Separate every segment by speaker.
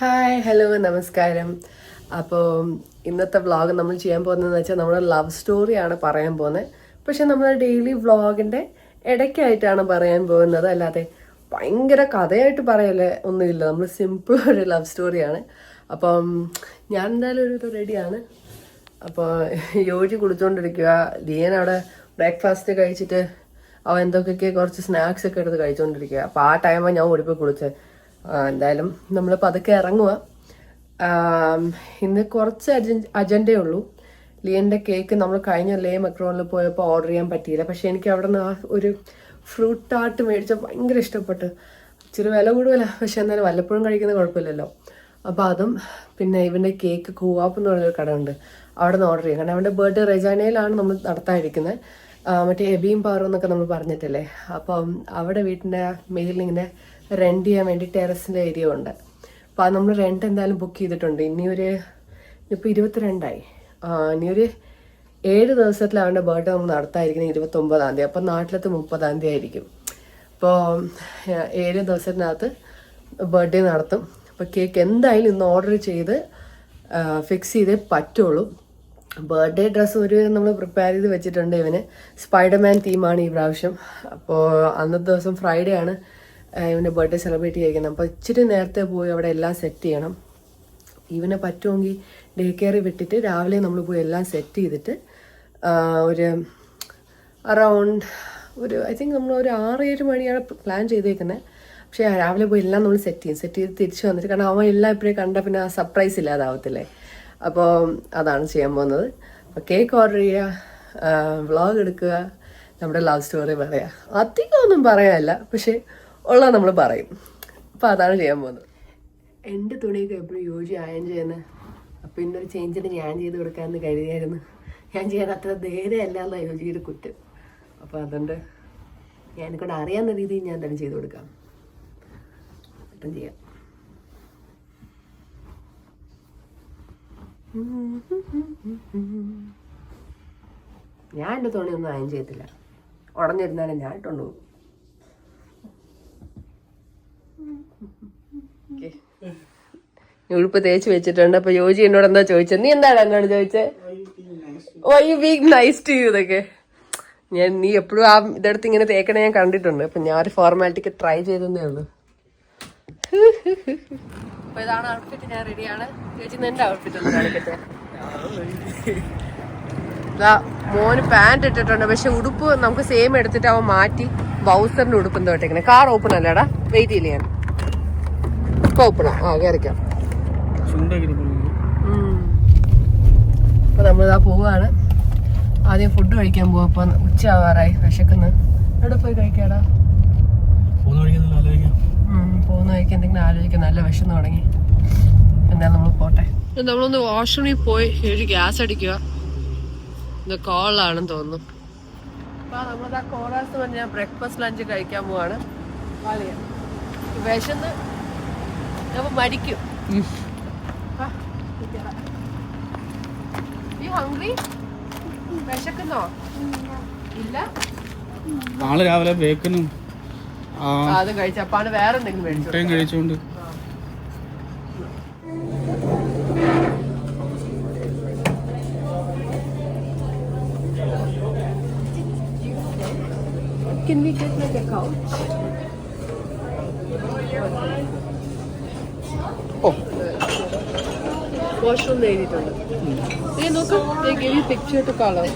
Speaker 1: Hi hello നമസ്കാരം. അപ്പോൾ ഇന്നത്തെ വ്ളോഗ് നമ്മൾ ചെയ്യാൻ പോകുന്നതെന്ന് വെച്ചാൽ നമ്മുടെ ലവ് സ്റ്റോറിയാണ് പറയാൻ പോകുന്നത്. പക്ഷെ നമ്മൾ ഡെയിലി വ്ളോഗിന്റെ ഇടയ്ക്കായിട്ടാണ് പറയാൻ പോകുന്നത്. അല്ലാതെ ഭയങ്കര കഥയായിട്ട് പറയല്ലേ ഒന്നുമില്ല. നമ്മൾ സിമ്പിൾ ഒരു ലവ് സ്റ്റോറിയാണ് അപ്പം ഞാൻ എന്തായാലും ഒരു റെഡിയാണ് അപ്പോൾ യോജി കുടിച്ചുകൊണ്ടിരിക്കുക ലിയൻ അവിടെ ബ്രേക്ക്ഫാസ്റ്റ് കഴിച്ചിട്ട് അവ എന്തൊക്കെയൊക്കെ കുറച്ച് സ്നാക്സ് ഒക്കെ എടുത്ത് കഴിച്ചുകൊണ്ടിരിക്കുക അപ്പോൾ ആ ടൈമാണ് ഞാൻ ഓടിപ്പോയി കുളിച്ചത്. എന്തായാലും നമ്മൾ പതുക്കെ ഇറങ്ങുക ഇന്ന് കുറച്ച് അജ- അജണ്ടേ ഉള്ളൂ. ലിയന്റെ കേക്ക് നമ്മൾ കഴിഞ്ഞ ലേ മക്രോണിൽ പോയപ്പോൾ ഓർഡർ ചെയ്യാൻ പറ്റിയില്ല. പക്ഷെ എനിക്ക് അവിടെ നിന്ന് ഒരു ഫ്രൂട്ട് ടാർട്ട് മേടിച്ച ഭയങ്കര ഇഷ്ടപ്പെട്ടു. ഇച്ചിരി വില കൂടുതല. പക്ഷെ എന്നാലും വല്ലപ്പോഴും കഴിക്കുന്ന കുഴപ്പമില്ലല്ലോ. അപ്പോൾ അതും പിന്നെ ഇവന്റെ കേക്ക് കൂവാപ്പ് എന്ന് പറഞ്ഞൊരു ഉണ്ട് അവിടെ നിന്ന് ഓർഡർ ചെയ്യാം. കാരണം അവന്റെ ബർത്ത്ഡേ റെജാനയിലാണ് നമ്മൾ നടത്താനിരിക്കുന്നത് ആ, മറ്റേ എബിയും പവറും എന്നൊക്കെ നമ്മൾ പറഞ്ഞിട്ടില്ലേ. അപ്പം അവിടെ വീട്ടിന്റെ മേലിൽ ഇങ്ങനെ റെന്റ് ചെയ്യാൻ വേണ്ടി ടെറസിന്റെ ഏരിയ ഉണ്ട്. അപ്പോൾ അത് നമ്മൾ റെന്റ് എന്തായാലും ബുക്ക് ചെയ്തിട്ടുണ്ട്. ഇനി ഒരു ഇപ്പോൾ ഇരുപത്തിരണ്ടായി. ഇനിയൊരു ഏഴ് ദിവസത്തിൽ അവന്റെ ബർത്ത്ഡേ നമ്മൾ നടത്താതിരിക്കുന്നത് ഇരുപത്തൊമ്പതാം തീയതി. അപ്പോൾ നാട്ടിലത്തെ മുപ്പതാം തീയതി ആയിരിക്കും. അപ്പോൾ ഏഴ് ദിവസത്തിനകത്ത് ബർത്ത്ഡേ നടത്തും. അപ്പോൾ കേക്ക് എന്തായാലും ഇന്ന് ഓർഡർ ചെയ്ത് ഫിക്സ് ചെയ്തേ പറ്റുള്ളൂ. ബർത്ത്ഡേ ഡ്രസ്സ് ഒരു നമ്മൾ പ്രിപ്പയർ ചെയ്ത് വെച്ചിട്ടുണ്ട് ഇവന്. സ്പൈഡർമാൻ തീമാണ് ഈ പ്രാവശ്യം. അപ്പോൾ അന്നത്തെ ദിവസം ഫ്രൈഡേ ആണ്. ഇവന്റെ ബർത്ത്ഡേ സെലിബ്രേറ്റ് ചെയ്യിക്കുന്നത് അപ്പോൾ ഇച്ചിരി നേരത്തെ പോയി അവിടെ എല്ലാം സെറ്റ് ചെയ്യണം. ഇവനെ പറ്റുമെങ്കിൽ ഡേ കെയർ വിട്ടിട്ട് രാവിലെ നമ്മൾ പോയി എല്ലാം സെറ്റ് ചെയ്തിട്ട് ഒരു അറൗണ്ട് ഒരു ഐ തിങ്ക് നമ്മൾ ഒരു ആറ് ഏഴ് മണിയാണ് പ്ലാൻ ചെയ്തേക്കുന്നത് പക്ഷേ രാവിലെ പോയി എല്ലാം നമ്മൾ സെറ്റ് ചെയ്യും. സെറ്റ് ചെയ്ത് തിരിച്ച് വന്നിട്ട് കാരണം അവൻ എല്ലാം ഇപ്പോഴേ കണ്ട പിന്നെ ആ സർപ്രൈസ് ഇല്ലാതാവത്തില്ലേ? അപ്പോൾ അതാണ് ചെയ്യാൻ പോകുന്നത്. അപ്പോൾ കേക്ക് ഓർഡർ ചെയ്യുക വ്ളോഗ് എടുക്കുക നമ്മുടെ ലവ് സ്റ്റോറി പറയുക അധികം ഒന്നും പറയാനല്ല. പക്ഷേ ഉള്ളത് നമ്മൾ പറയും. അപ്പോൾ അതാണ് ചെയ്യാൻ പോകുന്നത്. എന്റെ തുണിയൊക്കെ എപ്പോഴും യോജി അയൺ ചെയ്യുന്നത് അപ്പം ഇന്നൊരു ചേഞ്ചിന് ഞാൻ ചെയ്ത് കൊടുക്കാമെന്ന് കരുതിയായിരുന്നു. ഞാൻ ചെയ്യാൻ അത്ര ധൈര്യമല്ല എന്നാ യോജിയുടെ കുറ്റം. അപ്പോൾ അതുകൊണ്ട് ഞാൻ കൊണ്ട് അറിയാവുന്ന രീതിയിൽ ഞാൻ തന്നെ ചെയ്ത് കൊടുക്കാം. അപ്പം ചെയ്യാം. ഞാൻ എന്റെ തുണിയൊന്നും അയൻ ചെയ്യത്തില്ല. ഉടഞ്ഞിരുന്നാലും ഞാൻ ഇട്ടുകൊണ്ട് ഉടുപ്പ് തേച്ച് വെച്ചിട്ടുണ്ട്. അപ്പൊ യോജി എന്നോട് എന്താ ചോദിച്ചത് നീ എന്താണ് എന്നോട് ചോദിച്ചത് why you being nice to you ഇതൊക്കെ? ഞാൻ നീ എപ്പോഴും ആ ഇതെടുത്ത് ഇങ്ങനെ തേക്കണേ ഞാൻ കണ്ടിട്ടുണ്ട്. അപ്പൊ ഞാൻ ഒരു ഫോർമാലിറ്റിക്ക് ട്രൈ ചെയ്തേ ഉള്ളൂ. ഇതാണ് ഔട്ട്ഫിറ്റ് ഞാൻ റെഡിയാണ് ചേച്ചി നിന്റെ ഔട്ട്ഫിറ്റ് ഒന്ന് കാണിക്കട്ടെ? ദാ മോന് പാന്റ് ഇട്ടിട്ടുണ്ട്. പക്ഷെ ഉടുപ്പ് നമുക്ക് സെയിം എടുത്തിട്ട് അവൻ മാറ്റി ബൗസറിന്റെ ഉടുപ്പ് എന്തോ ഇട്ടേക്കണേ. കാർ ഓപ്പൺ അല്ലേടാ? വെയിറ്റ് ചെയ്യില്ല ഞാൻ ഇപ്പൊ ഓപ്പണാ ആ. കയറിക്കാം അപ്പൊ നമ്മളിതാ പോവാണ്. ആദ്യം ഫുഡ് കഴിക്കാൻ പോവാ. അപ്പൊ ഉച്ച ആവാറായി. വിശക്കുന്നു. എവിടെ പോയി കഴിക്കാടാ? ഉം, പോകുന്ന വഴിക്ക് എന്തെങ്കിലും ആലോചിക്കാം. നല്ല വിശന്ന് തുടങ്ങി. എന്തായാലും നമ്മൾ പോട്ടെ. നമ്മളൊന്ന് വാഷ്റൂമിൽ പോയി. ഗ്യാസ് അടിക്കുക ഇത് കോളാണെന്ന് തോന്നുന്നു. അപ്പൊ നമ്മളിതാ കോളാസ് പറഞ്ഞ ബ്രേക്ക്ഫാസ്റ്റ് ലഞ്ച് കഴിക്കാൻ പോവാണ്. വാലിയ വിശന്ന് നമ്മൾ മരിക്കും. ഈ ഹംഗ്രി വിശക്കുന്നോ? ഇല്ല?
Speaker 2: നാളെ രാവിലെ ബേക്കനും ആ
Speaker 1: ആ, അത് കഴിച്ചപ്പാണ് വേറെ എന്തെങ്കിലും മേടിച്ചു? വാഷ്റൂം എഴുതിയിട്ടുണ്ട് ദേ നോക്ക് they give you picture to color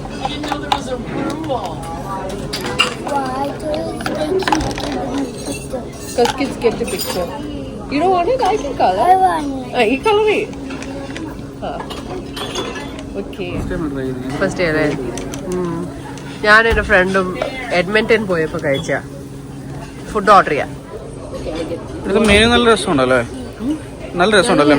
Speaker 3: Why do they keep pictures?
Speaker 1: because kids get the picture you don't want it I can color
Speaker 3: I want it.
Speaker 1: ആ color it. ഓക്കെ
Speaker 2: ട്രൈ ചെയ്തു
Speaker 1: first അല്ലേ ഞാനും എന്റെ ഫ്രണ്ടും Edmonton പോയപ്പോൾ കഴിച്ച food order ചെയ്യാം.
Speaker 2: ഇത് മെനു നല്ല രസമുണ്ടല്ലേ? നല്ല രസമുണ്ടല്ലേ?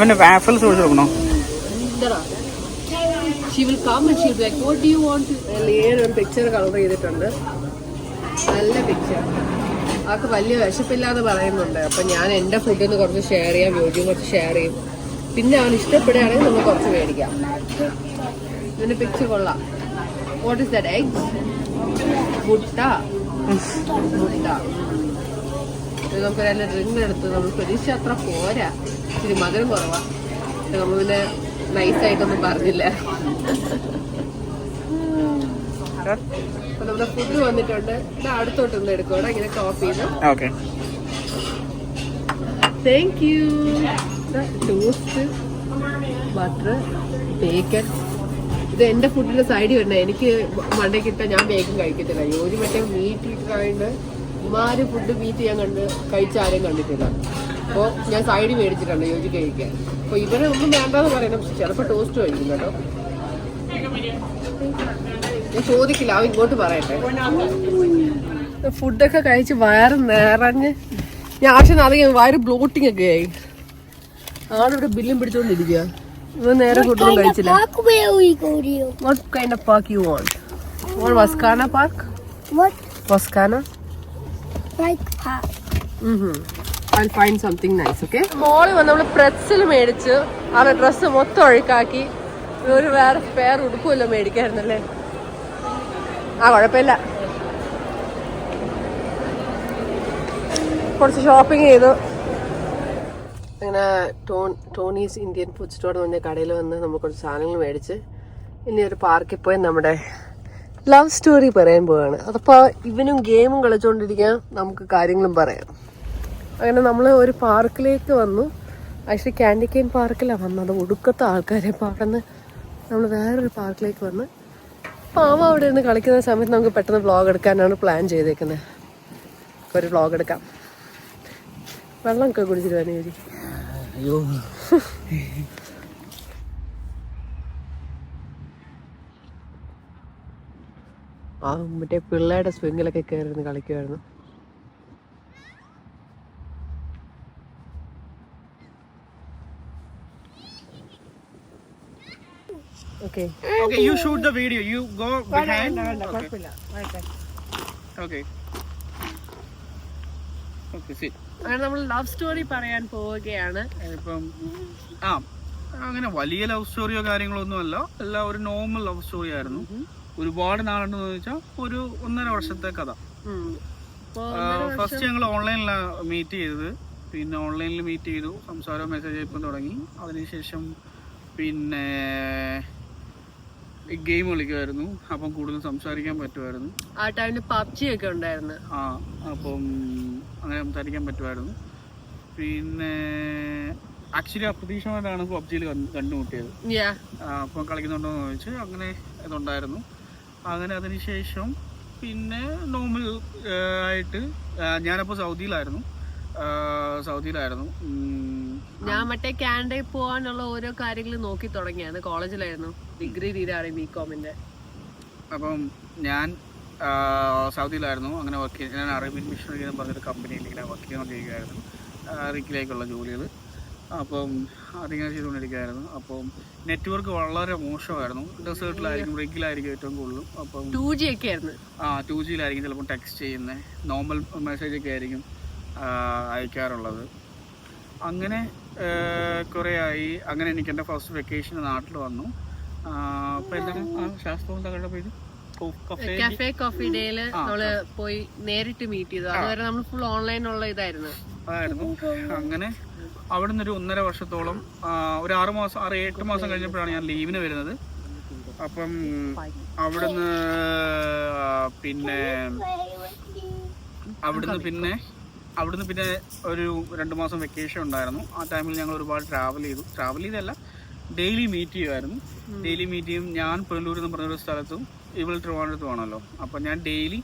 Speaker 2: പിന്നെ വാഫൽസ് ഒഴിച്ച് കൊടുക്കണോ?
Speaker 1: She will come and she like what do you want Liyan ഒരു പിക്ചർ കളർ ചെയ്തിട്ടുണ്ട്. നല്ല പിക്ചർ ആൾക്ക് വലിയ വിശപ്പില്ലാതെ പറയുന്നുണ്ട്. അപ്പൊ ഞാൻ എന്റെ ഫുഡിൽ നിന്ന് കുറച്ച് ഷെയർ ചെയ്യാം വീഡിയോ കുറച്ച് ഷെയർ ചെയ്യും. പിന്നെ അവൻ ഇഷ്ടപ്പെടുകയാണെങ്കിൽ നമ്മൾ കുറച്ച് മേടിക്കാം. ഇതിന്റെ പിക്ചർ കൊള്ളാം. വാട്ട് ഇസ് ദാറ്റ് എഗ് മുട്ട. മുട്ട. നമുക്ക് നല്ല ഡ്രിങ്ക് എടുത്ത് നമ്മൾ പ്രതീക്ഷ അത്ര പോരാ. ഇച്ചിരി മധുരം കുറവാ. നമ്മൾ പിന്നെ നൈസായിട്ടൊന്നും പറഞ്ഞില്ല. അപ്പൊ നമ്മുടെ ഫുഡ് വന്നിട്ടുണ്ട്. ഇത് അടുത്തോട്ടൊന്ന് എടുക്കോടെ ഇങ്ങനെ കോപ്പി ചെയ്ത്. Thank you toast butter bacon ഇത് എന്റെ ഫുഡിന്റെ സൈഡിൽ വരണേ എനിക്ക് മണ്ടയ്ക്ക് ഇട്ട ഞാൻ ബേക്കൻ കഴിക്കത്തില്ല. ഒരു മറ്റേ മീറ്റ് ഇട്ടായിട്ട് ഇമാര് ഫുഡ് മീറ്റ് ഞാൻ കണ്ട് കഴിച്ച ആരും കണ്ടിട്ടില്ല. അപ്പോൾ ഞാൻ സൈഡിൽ മേടിച്ചിട്ടുണ്ട് യോജി കഴിക്കാൻ. അപ്പോൾ ഇവരെ ഒന്നും വേണ്ടെന്ന് പറയണം. ചിലപ്പോൾ ടോസ്റ്റ് കഴിക്കും കേട്ടോ. ഞാൻ ചോദിക്കില്ല. അവ ഇങ്ങോട്ട് പറയട്ടെ. ഫുഡൊക്കെ കഴിച്ച് വയറ് നിറഞ്ഞ് ഞാൻ ആവശ്യം അധികം വയറ് ബ്ലോട്ടിംഗ് ഒക്കെ ആയി. ആളിവിടെ ബില്ലും പിടിച്ചോണ്ടിരിക്കുക ഇവ നേരെ ഫുഡൊന്നും കഴിച്ചില്ല? What kind of park you want want വസ്കാന park
Speaker 3: What?
Speaker 1: വസ്കാന
Speaker 3: Like park.
Speaker 1: I find something nice okay മോളി വന്ന് നമ്മൾ പ്രസിൽ മേടിച്ച് ആ ഡ്രസ്സ് മൊത്തം ഒഴുക്കാക്കി. ഒരു വേറെ പേർ ഉടുപ്പുമല്ലോ മേടിക്കായിരുന്നല്ലേ? ആ കുഴപ്പമില്ല. കുറച്ച് ഷോപ്പിംഗ് ചെയ്തു. അങ്ങനെ ടോൺ ടോണീസ് ഇന്ത്യൻ ഫുഡ് സ്റ്റോർ എന്ന് പറഞ്ഞ കടയിൽ വന്ന് നമ്മൾ കുറച്ച് സാധനങ്ങൾ മേടിച്ച് ഇനി ഒരു പാർക്കിൽ പോയി നമ്മുടെ ലവ് സ്റ്റോറി പറയാൻ പോവാണ്. അതപ്പോൾ ഇവനും ഗെയിമും കളിച്ചുകൊണ്ടിരിക്കാൻ നമുക്ക് കാര്യങ്ങളും പറയാം. അങ്ങനെ നമ്മൾ ഒരു പാർക്കിലേക്ക് വന്നു. ആക്ച്വലി ക്യാൻഡി കെയിൻ പാർക്കിലാണ് വന്നത്. ഒടുക്കത്തെ ആൾക്കാരെ നിന്ന് നമ്മൾ വേറൊരു പാർക്കിലേക്ക് വന്ന്. പാവ അവിടെ നിന്ന് കളിക്കുന്ന സമയത്ത് നമുക്ക് പെട്ടെന്ന് വ്ളോഗ് എടുക്കാനാണ് പ്ലാൻ ചെയ്തേക്കുന്നത് ഒരു വ്ളോഗ് എടുക്കാം. വെള്ളമൊക്കെ കുടിച്ചിട്ട് തന്നെ
Speaker 2: അയ്യോ.
Speaker 1: ആ മറ്റേ പിള്ളേരുടെ സ്വിങ്ങിലൊക്കെ കയറിയിരുന്ന് കളിക്കുമായിരുന്നു Okay.
Speaker 2: Okay, you you shoot the video you go behind Okay. Okay, see
Speaker 1: അങ്ങനെ നമ്മൾ ലവ് സ്റ്റോറി പറയാൻ പോവുകയാണ്.
Speaker 2: ഇപ്പം ആ അങ്ങനെ വലിയ ലവ് സ്റ്റോറിയോ കാര്യങ്ങളോ ഒന്നും അല്ല എല്ലാം ഒരു നോർമൽ ലവ് സ്റ്റോറി ആയിരുന്നു. ഒരുപാട് നാളുണ്ടെന്ന് ചോദിച്ചാൽ ഒരു ഒന്നര വർഷത്തെ കഥ. ഫസ്റ്റ് ഞങ്ങൾ ഓൺലൈനിലാണ് മീറ്റ് ചെയ്തത്. പിന്നെ ഓൺലൈനിൽ മീറ്റ് ചെയ്തു. സംസാരവും മെസ്സേജ് അയപ്പം തുടങ്ങി. അതിനുശേഷം പിന്നെ ഗെയിം കളിക്കുമായിരുന്നു. അപ്പം കൂടുതൽ സംസാരിക്കാൻ പറ്റുമായിരുന്നു.
Speaker 1: ആ ടൈമിൽ പബ്ജി ഒക്കെ ഉണ്ടായിരുന്നു.
Speaker 2: ആ അപ്പം അങ്ങനെ സംസാരിക്കാൻ പറ്റുമായിരുന്നു. പിന്നെ ആക്ച്വലി അപ്രതീക്ഷിതമായിട്ടാണ് പബ്ജിയിൽ കണ്ടുമുട്ടിയത്. അപ്പം കളിക്കുന്നുണ്ടോ എന്ന് ചോദിച്ച് അങ്ങനെ ഇതുണ്ടായിരുന്നു. അങ്ങനെ അതിനുശേഷം പിന്നെ നോർമൽ ആയിട്ട് ഞാനപ്പോൾ സൗദിയിലായിരുന്നു. സൗദിയിലായിരുന്നു.
Speaker 1: ഞാൻ മറ്റേ കാനഡയിൽ പോകാനുള്ള ഓരോ കാര്യങ്ങൾ നോക്കി തുടങ്ങിയാണ്. കോളേജിലായിരുന്നു. ഡിഗ്രി രീതിയാണ് ബി കോമിന്റെ
Speaker 2: അപ്പം ഞാൻ സൗദിയിലായിരുന്നു. അങ്ങനെ വർക്ക് ചെയ്ത് ഞാൻ അറേബ്യൻ മിഷണറി എന്ന് പറഞ്ഞൊരു കമ്പനിയിൽ ഇങ്ങനെ വർക്ക് ചെയ്തുകൊണ്ടിരിക്കുകയായിരുന്നു റിക്കിലേക്കുള്ള ജോലികൾ അപ്പം അതിങ്ങനെ ചെയ്തുകൊണ്ടിരിക്കുകയായിരുന്നു അപ്പം നെറ്റ്വർക്ക് വളരെ മോശമായിരുന്നു. ഡെസേർട്ടിലായിരിക്കും റിക്കിലായിരിക്കും ഏറ്റവും കൂടുതലും. അപ്പം
Speaker 1: ടു ജി ഒക്കെ ആയിരുന്നു.
Speaker 2: ആ ടു ജിയിലായിരിക്കും ചിലപ്പോൾ ടെക്സ്റ്റ് ചെയ്യുന്നത് നോർമൽ മെസ്സേജ് ഒക്കെ ആയിരിക്കും അയക്കാറുള്ളത്. അങ്ങനെ കുറേ ആയി അങ്ങനെ എനിക്ക് എന്റെ ഫസ്റ്റ് വെക്കേഷൻ നാട്ടിൽ വന്നു. അപ്പോൾ എന്താണ് ആ ശാസ്ത്രം തങ്ങളുടെ പേര് കഫേ
Speaker 1: കഫേ ഡേയിൽ നമ്മൾ പോയി നേരിട്ട് മീറ്റ് ചെയ്തു. അതുവരെ നമ്മൾ ഫുൾ ഓൺലൈൻ ഉള്ള ഇതായിരുന്നു.
Speaker 2: അതായിരുന്നു. അങ്ങനെ അവിടെ നിന്ന് ഒരു ഒന്നര വർഷത്തോളം ഒരു ആറ് മാസം ആറ് എട്ട് മാസം കഴിഞ്ഞപ്പോഴാണ് ഞാൻ ലീവിന് വരുന്നത്. അപ്പം അവിടുന്ന് പിന്നെ അവിടുന്ന് പിന്നെ അവിടുന്ന് പിന്നെ ഒരു രണ്ട് മാസം വെക്കേഷൻ ഉണ്ടായിരുന്നു. ആ ടൈമിൽ ഞങ്ങൾ ഒരുപാട് ട്രാവൽ ചെയ്തു. ട്രാവൽ ചെയ്തല്ല ഡെയിലി മീറ്റ് ചെയ്യുമായിരുന്നു ഡെയിലി മീറ്റ് ചെയ്യും. ഞാൻ പുനലൂർ എന്ന് പറഞ്ഞൊരു സ്ഥലത്തും ഇവൾ ട്രിവാൻഡ്രത്ത് വേണമല്ലോ. അപ്പം ഞാൻ ഡെയിലി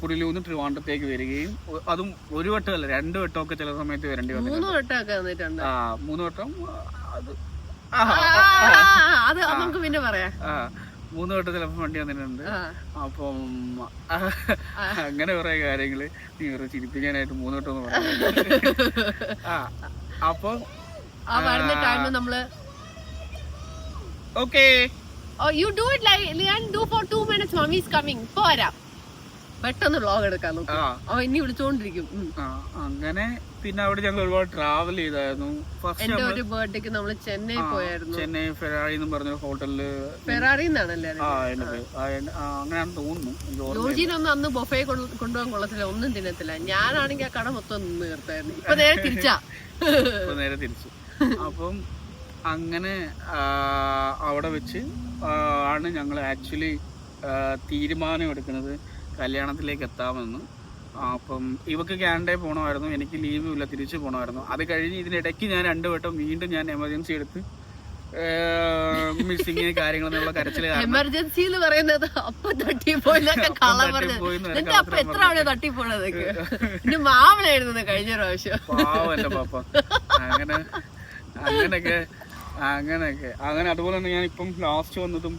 Speaker 2: പുനലൂർ നിന്ന് ട്രിവാൻഡ്രത്തേക്ക് വരികയും അതും ഒരു വട്ടമല്ല രണ്ട് വട്ടമൊക്കെ ചില സമയത്ത് വരേണ്ടി വന്നു
Speaker 1: മൂന്ന് വട്ടമൊക്കെ വന്നിട്ടുണ്ട്.
Speaker 2: ആ മൂന്ന് വട്ടം അത്
Speaker 1: അത് നമുക്ക് പിന്നെ പറയാം.
Speaker 2: മൂന്ന് വട്ടം ചിലപ്പോൾ വണ്ടി വന്നിട്ടുണ്ട്. അപ്പം അങ്ങനെ കുറെ കാര്യങ്ങൾ നീ വെറുതെ ചിരിപ്പിക്കാനായിട്ട് മൂന്ന് വട്ടം എന്ന് പറഞ്ഞു ആ അപ്പം
Speaker 1: ആ വരുന്ന ടൈമിൽ നമ്മൾ
Speaker 2: okay
Speaker 1: you do it like Liyan do for two minutes mummy is coming പോരാ. പെട്ടെന്ന് വ്ലോഗ് എടുക്കാൻ നോക്കും. അവൻ ഇനി വിളിച്ചോണ്ടിരിക്കും.
Speaker 2: അങ്ങനെ പിന്നെ അവിടെ ഞങ്ങൾ ഒരുപാട് ട്രാവൽ ചെയ്തായിരുന്നു.
Speaker 1: എന്റെ ഒരു ബർത്ത്ഡേക്ക് നമ്മൾ ചെന്നൈ പോയായിരുന്നു.
Speaker 2: ചെന്നൈ ഫെറാറി എന്ന് പറഞ്ഞ ഹോട്ടലിൽ
Speaker 1: ഫെറാറി എന്നാണല്ലേ
Speaker 2: അങ്ങനെയാണെന്ന് തോന്നുന്നു.
Speaker 1: യോജിനൊന്നും അന്ന് ബൊഫെ കൊണ്ടുപോകാൻ കൊള്ളത്തില്ല. ഒന്നും തിന്നത്തില്ല. ഞാനാണെങ്കിൽ ആ കട മൊത്തം നിന്ന് തീർത്തായിരുന്നു ഇപ്പൊ നേരെ തിരിച്ചാ.
Speaker 2: നേരെ തിരിച്ചു. അപ്പം അങ്ങനെ അവിടെ വെച്ച് ആണ് ഞങ്ങൾ ആക്ച്വലി തീരുമാനം എടുക്കുന്നത് കല്യാണത്തിലേക്ക് എത്താമെന്ന് അപ്പം ഇവക്ക് ക്യാൻഡേ പോകണമായിരുന്നു എനിക്ക് ലീവില്ല ഇല്ല തിരിച്ചു പോകണമായിരുന്നു അത് കഴിഞ്ഞ് ഇതിനിടയ്ക്ക് ഞാൻ രണ്ടു വട്ടം വീണ്ടും ഞാൻ എമർജൻസി എടുത്ത് മിസ്സിങ് കാര്യങ്ങളെന്നുള്ള കരച്ചിൽ കരച്ചിൽ
Speaker 1: എമർജൻസി എന്ന് പറയുന്നത് അപ്പൊ തട്ടിപ്പോയിന്നൊക്കെ കള്ളം പറഞ്ഞത് എന്നിട്ട് അപ്പൊ എത്ര അവിടെ തട്ടിപ്പോണതൊക്കെ? പിന്നെ മാവനായിരുന്നു കഴിഞ്ഞ പ്രാവശ്യം.
Speaker 2: പാവം പാപ്പ. അങ്ങനെ അങ്ങനെയൊക്കെ അങ്ങനെയൊക്കെ. അങ്ങനെ അതുപോലെ തന്നെ ഞാൻ ഇപ്പം ലാസ്റ്റ് വന്നതും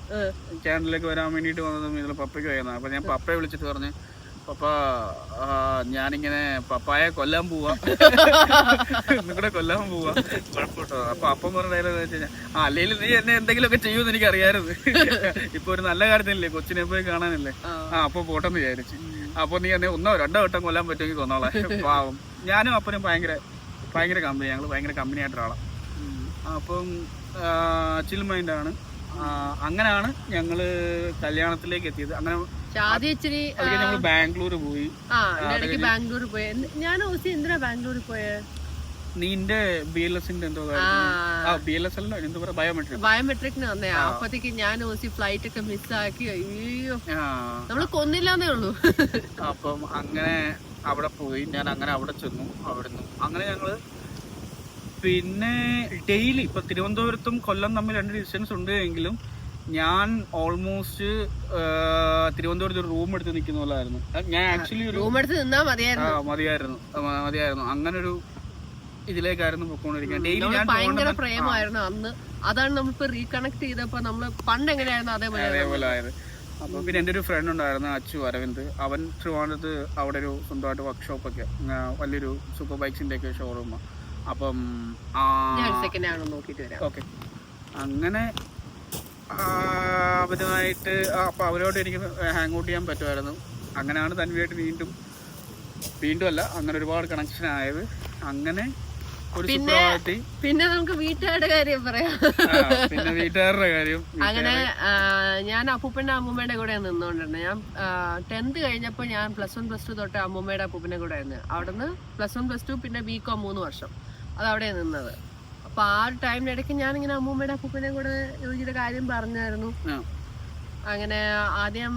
Speaker 2: ചാനലിലേക്ക് വരാൻ വേണ്ടിട്ട് വന്നതും ഇതിൽ പപ്പയ്ക്ക് വയ്യുന്നത് അപ്പൊ ഞാൻ പപ്പയെ വിളിച്ചിട്ട് പറഞ്ഞു പപ്പ ഞാനിങ്ങനെ പപ്പായെ കൊല്ലാൻ പോവാ. നിങ്ങളുടെ കൊല്ലാൻ പോവാ. കുഴപ്പമിട്ടോ അപ്പൊ അപ്പം പറഞ്ഞ ഡയലോഗ് വെച്ച് കഴിഞ്ഞാൽ ആ അല്ലെങ്കിൽ നീ എന്നെ എന്തെങ്കിലുമൊക്കെ ചെയ്യുമെന്ന് എനിക്ക് അറിയാമായിരുന്നു ഇപ്പൊ ഒരു നല്ല കാര്യത്തിനല്ലേ കൊച്ചിനെ പോയി കാണാനല്ലേ? ആ. അപ്പൊ പോട്ടെന്ന് വിചാരിച്ചു. അപ്പൊ നീ എന്നെ ഒന്നോ രണ്ടോ വട്ടം കൊല്ലാൻ പറ്റുമെങ്കിൽ കൊന്നോളാം. പാവം. ഞാനും അപ്പനും ഭയങ്കര ഭയങ്കര കമ്പനി ഞങ്ങൾ ഭയങ്കര കമ്പനി ആയിട്ടൊരാളാണ് അപ്പം ചിൽ മൈൻഡാണ് അങ്ങനെയാണ് ഞങ്ങൾ കല്യാണത്തിലേക്ക് എത്തിയത്. അങ്ങനെ ഞങ്ങൾ ബാംഗ്ലൂർ പോയി.
Speaker 1: ബാംഗ്ലൂർ പോയ. ഞാൻ എന്തിനാ ബാംഗ്ലൂർ പോയേ?
Speaker 2: നീന്റെ ബി എൽ എസിന്റെ എന്തോ ബി എൽ എസ് അല്ല എന്താ പറയാ ബയോമെട്രിക്
Speaker 1: ബയോമെട്രിക്കിന് വന്നേ. അപ്പത്തേക്ക് ഞാൻ ഓസി ഫ്ലൈറ്റ് ഒക്കെ മിസ്സാക്കി അയ്യോ. നമ്മൾ കൊന്നില്ലാന്നേ ഉള്ളൂ.
Speaker 2: അപ്പം അങ്ങനെ അവിടെ പോയി. ഞാൻ അങ്ങനെ അവിടെ ചെന്നു. അവിടുന്ന്. അങ്ങനെ ഞങ്ങൾ പിന്നെ ഡെയിലി ഇപ്പൊ തിരുവനന്തപുരത്തും കൊല്ലം തമ്മിൽ രണ്ട് ഡിസ്റ്റൻസ് ഉണ്ട് എങ്കിലും ഞാൻ ഓൾമോസ്റ്റ് തിരുവനന്തപുരത്ത് ഒരു റൂം എടുത്ത് നിൽക്കുന്ന പോലായിരുന്നു. ഞാൻ ആക്ച്വലി ഒരു
Speaker 1: റൂം എടുത്ത് നിന്നാ
Speaker 2: ആ,
Speaker 1: മതിയായിരുന്നു.
Speaker 2: മതിയായിരുന്നു. മതിയായിരുന്നു അങ്ങനെ ഒരു ഇതിലേക്കായിരുന്നു പൊക്കോണ്ടിരിക്കുന്നത് ഡെയിലി ഞാൻ
Speaker 1: ഭയങ്കര പ്രേമായിരുന്നു. അന്ന് അതാണ് നമ്മളിപ്പോ റീകണക്ട് ചെയ്തപ്പോ നമ്മൾ പണ്ട് എങ്ങനെയായിരുന്നു അതേപോലെ
Speaker 2: അതേപോലെ ആയത് അപ്പൊ പിന്നെ എന്റെ ഒരു ഫ്രണ്ട് ഉണ്ടായിരുന്നു അച്ചു അരവിന്ദ്. അവൻ ട്രിവാൻഡ്രത്ത് അവിടെ ഒരു സ്വന്തമായിട്ട് വർക്ക്ഷോപ്പ് ഒക്കെ വലിയൊരു സൂപ്പർ ബൈക്സിന്റെ ഒക്കെ ഷോറൂം അപ്പം ഓക്കെ. അങ്ങനെ അവരുമായിട്ട് അപ്പം അവരോട് എനിക്ക് ഹാങ് ഔട്ട് ചെയ്യാൻ പറ്റുമായിരുന്നു. അങ്ങനെയാണ് തന്നെയായിട്ട് വീണ്ടും വീണ്ടും അല്ല അങ്ങനെ ഒരുപാട് കണക്ഷൻ ആയത്. അങ്ങനെ
Speaker 1: പിന്നെ- പിന്നെ നമുക്ക് വീട്ടുകാരുടെ കാര്യം പറയാം.
Speaker 2: പിന്നെ വീട്ടുകാരുടെ കാര്യം
Speaker 1: അങ്ങനെ ഞാൻ അപ്പൂപ്പന്റെ അമ്മൂമ്മയുടെ കൂടെ നിന്നുകൊണ്ടിരുന്നത് ഞാൻ ടെൻത്ത് കഴിഞ്ഞപ്പോൾ ഞാൻ പ്ലസ് വൺ പ്ലസ് ടു തൊട്ട് അമ്മൂമ്മയുടെ അപ്പൂപ്പന്റെ കൂടെ ആയിരുന്നു. അവിടുന്ന് പ്ലസ് വൺ പ്ലസ് ടു പിന്നെ ബി കോം മൂന്ന് വർഷം. അത് അവിടെ നിന്നത്. അപ്പൊ ആ ഒരു ടൈമിനിടയ്ക്ക് ഞാൻ ഇങ്ങനെ അമ്മൂമ്മയുടെ അപ്പൂപ്പനെ കൂടെ യോജിയുടെ കാര്യം പറഞ്ഞായിരുന്നു. അങ്ങനെ ആദ്യം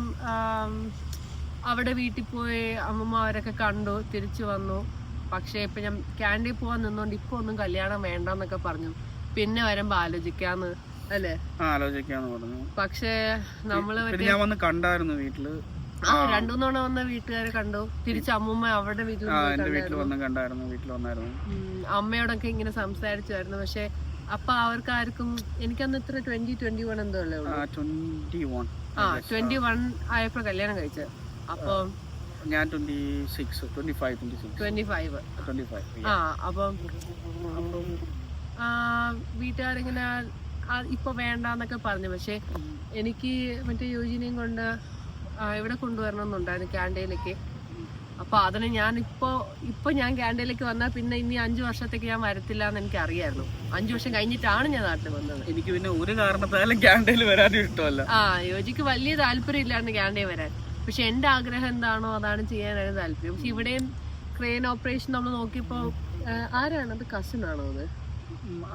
Speaker 1: അവിടെ വീട്ടിൽ പോയി അമ്മമ്മ അവരൊക്കെ കണ്ടു തിരിച്ചു വന്നു. പക്ഷേ ഇപ്പൊ ഞാൻ ക്യാൻഡിൽ പോവാൻ നിന്നോണ്ട് ഇപ്പൊ ഒന്നും കല്യാണം വേണ്ടെന്നൊക്കെ പറഞ്ഞു. പിന്നെ വരുമ്പോ ആലോചിക്കാന്ന് അല്ലേ?
Speaker 2: ആലോചിക്കാന്ന് പറഞ്ഞു.
Speaker 1: പക്ഷേ
Speaker 2: നമ്മൾ ഞാൻ വന്ന് കണ്ടായിരുന്നു
Speaker 1: വീട്ടിൽ. രണ്ടു തവണ വന്ന വീട്ടുകാരെ കണ്ടു. തിരിച്ച് അമ്മൂമ്മ അവരുടെ വീട്ടിൽ
Speaker 2: എന്റെ വീട്ടിൽ. വന്ന് കണ്ടായിരുന്നു വീട്ടിൽ വന്നായിരുന്നു.
Speaker 1: അമ്മയോടൊക്കെ ഇങ്ങനെ സംസാരിച്ചായിരുന്നു പക്ഷെ അപ്പൊ അവർക്ക് ആർക്കും എനിക്കന്ന് ഇത്ര ട്വന്റി ട്വന്റി വൺ എന്തോ അല്ലേ ഉള്ളൂ.
Speaker 2: ട്വന്റി വൺ
Speaker 1: ആ ട്വന്റി വൺ ആയപ്പോ കല്യാണം കഴിച്ചത് അപ്പൊ
Speaker 2: ഞാൻ twenty six twenty five twenty six
Speaker 1: twenty five
Speaker 2: twenty five
Speaker 1: ആ അപ്പം വീട്ടുകാരിങ്ങനെ ഇപ്പൊ വേണ്ടെന്നൊക്കെ പറഞ്ഞു. പക്ഷെ എനിക്ക് മറ്റേ യോജിനെയും കൊണ്ട് ഇവിടെ കൊണ്ടുവരണം എന്നുണ്ടായിരുന്നു ക്യാൻഡയിലേക്ക് അപ്പൊ അതിന് ഞാൻ ഇപ്പോ ഇപ്പൊ ഞാൻ ക്യാൻഡയിലേക്ക് വന്നാൽ പിന്നെ ഇനി അഞ്ച് വർഷത്തേക്ക് ഞാൻ വരത്തില്ല എന്ന് എനിക്ക് അറിയായിരുന്നു അഞ്ച് വർഷം കഴിഞ്ഞിട്ടാണ് ഞാൻ നാട്ടിൽ വന്നത്.
Speaker 2: എനിക്ക് പിന്നെ ഒരു കാരണത്താലും ക്യാൻഡയിൽ വരാനും ഇഷ്ടമല്ല.
Speaker 1: ആ യോജിക്ക് വലിയ താല്പര്യം ഇല്ലായിരുന്നു ക്യാൻഡയിൽ വരാൻ. പക്ഷെ എന്റെ ആഗ്രഹം എന്താണോ അതാണ് ചെയ്യാനായിരുന്നു താല്പര്യം. പക്ഷെ ഇവിടെയും ക്രെയിൻ ഓപ്പറേഷൻ നമ്മൾ നോക്കിയപ്പോൾ ആരാണ്? അത് കസിൻ ആണോ അത്?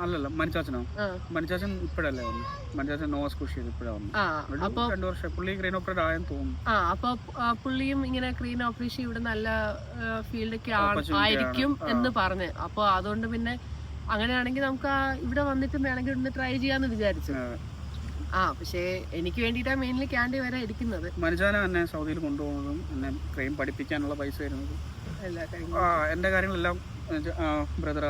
Speaker 2: അല്ലല്ല മണിച്ചാച്ചനോ? മണിച്ചാച്ചൻ ഇപ്പോഴല്ലേ വന്നു? മണിച്ചാച്ചൻ നോവസ് കുഷി ഇപ്പഴാ വന്നു. രണ്ടു വർഷം പുള്ളി ക്രീൻ ഓപ്പറേറ്റ് ആയെന്ന് തോന്നുന്നു.
Speaker 1: ആ അപ്പൊ പുള്ളിയും ഇങ്ങനെ ക്രീൻ ഓപ്പറേഷൻ ഇവിടെ നല്ല ഫീൽഡൊക്കെ ആയിരിക്കും എന്ന് പറഞ്ഞ്. അപ്പൊ അതുകൊണ്ട് പിന്നെ അങ്ങനെയാണെങ്കിൽ നമുക്ക് ഇവിടെ വന്നിട്ട് വേണമെങ്കിൽ ഒന്ന് ട്രൈ ചെയ്യാന്ന് വിചാരിച്ചു.
Speaker 2: ആ,
Speaker 1: പക്ഷേ എനിക്ക് വേണ്ടിട്ടാ മെയിൻലി ക്യാൻഡി വരെ ഇരിക്കുന്നത്.
Speaker 2: മനുഷ്യനെ എന്നെ സൗദിയിൽ കൊണ്ടുപോകുന്നതും എന്നെ ക്രെയിൻ പഠിപ്പിക്കാനുള്ള പൈസ വരുന്നതും
Speaker 1: എല്ലാ കാര്യങ്ങളും.
Speaker 2: ആ എന്റെ കാര്യങ്ങളെല്ലാം ബ്രദർ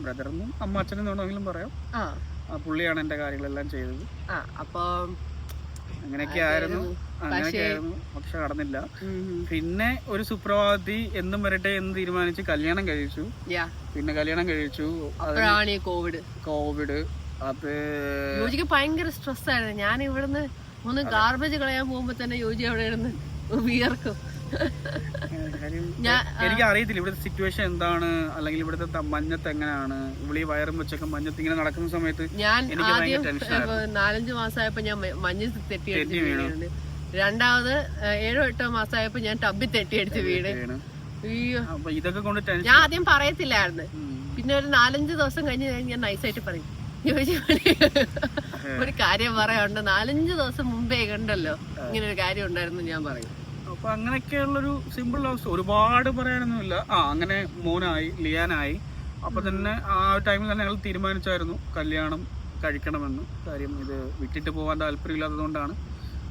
Speaker 2: ബ്രദറെന്നും അമ്മ അച്ഛനെന്നും വേണമെങ്കിലും പറയാം.
Speaker 1: ആ.
Speaker 2: ആ പുള്ളിയാണ് എന്റെ കാര്യങ്ങളെല്ലാം ചെയ്തത്.
Speaker 1: ആ അപ്പൊ
Speaker 2: അങ്ങനെയൊക്കെ ആയിരുന്നു. അങ്ങനെയൊക്കെ ആയിരുന്നു. പക്ഷെ നടന്നില്ല. പിന്നെ ഒരു സുപ്രഭാതി എന്നും വരട്ടെ എന്ന് തീരുമാനിച്ച് കല്യാണം കഴിച്ചു. പിന്നെ കല്യാണം കഴിച്ചു.
Speaker 1: അപ്പോഴാണ് ഈ കോവിഡ്.
Speaker 2: കോവിഡ്. അത്
Speaker 1: യോജിക്ക് ഭയങ്കര സ്ട്രെസ് ആയിരുന്നു. ഞാൻ ഇവിടുന്ന് ഒന്ന് ഗാർബേജ് കളയാൻ പോകുമ്പോ തന്നെ യോജി അവിടെ ഇരുന്ന് വിയർക്കും.
Speaker 2: എനിക്ക് അറിയത്തില്ല ഇവിടുത്തെ സിറ്റുവേഷൻ എന്താണ്? അല്ലെങ്കിൽ ഇവിടുത്തെ മഞ്ഞത്ത് എങ്ങനെയാണ്? ഇവിടെ ഈ വയറും വെച്ചൊക്കെ മഞ്ഞത്ത് ഇങ്ങനെ നടക്കുന്ന സമയത്ത്
Speaker 1: ഞാൻ നാലഞ്ച് മാസമായപ്പോ ഞാൻ മഞ്ഞ് തെറ്റി അടിച്ച്
Speaker 2: വീണു.
Speaker 1: രണ്ടാമത് ഏഴോ എട്ടോ മാസമായപ്പോ ഞാൻ ടബിൽ തെറ്റി അടിച്ച് വീണ്.
Speaker 2: ഇതൊക്കെ കൊണ്ട്
Speaker 1: ഞാൻ ആദ്യം പറയത്തില്ലായിരുന്നു. പിന്നെ ഒരു നാലഞ്ച് ദിവസം കഴിഞ്ഞ് ഞാൻ നൈസായിട്ട് പറയും. ഒരു കാര്യം പറയാനുണ്ട്. നാലഞ്ച് ദിവസം മുമ്പേ കണ്ടല്ലോ. ഇങ്ങനെ ഒരു കാര്യം ഉണ്ടായിരുന്നു ഞാൻ പറയും.
Speaker 2: അപ്പൊ അങ്ങനെയൊക്കെയുള്ളൊരു സിമ്പിൾ അവസ്ഥ ഒരുപാട് പറയാനൊന്നുമില്ല. ആ അങ്ങനെ മോനായി ലിയാനായി. അപ്പൊ തന്നെ ആ ടൈമിൽ തന്നെ ഞങ്ങൾ തീരുമാനിച്ചായിരുന്നു കല്യാണം കഴിക്കണമെന്ന്. കാര്യം ഇത് വിട്ടിട്ട് പോകാൻ താല്പര്യമില്ലാത്തതുകൊണ്ടാണ്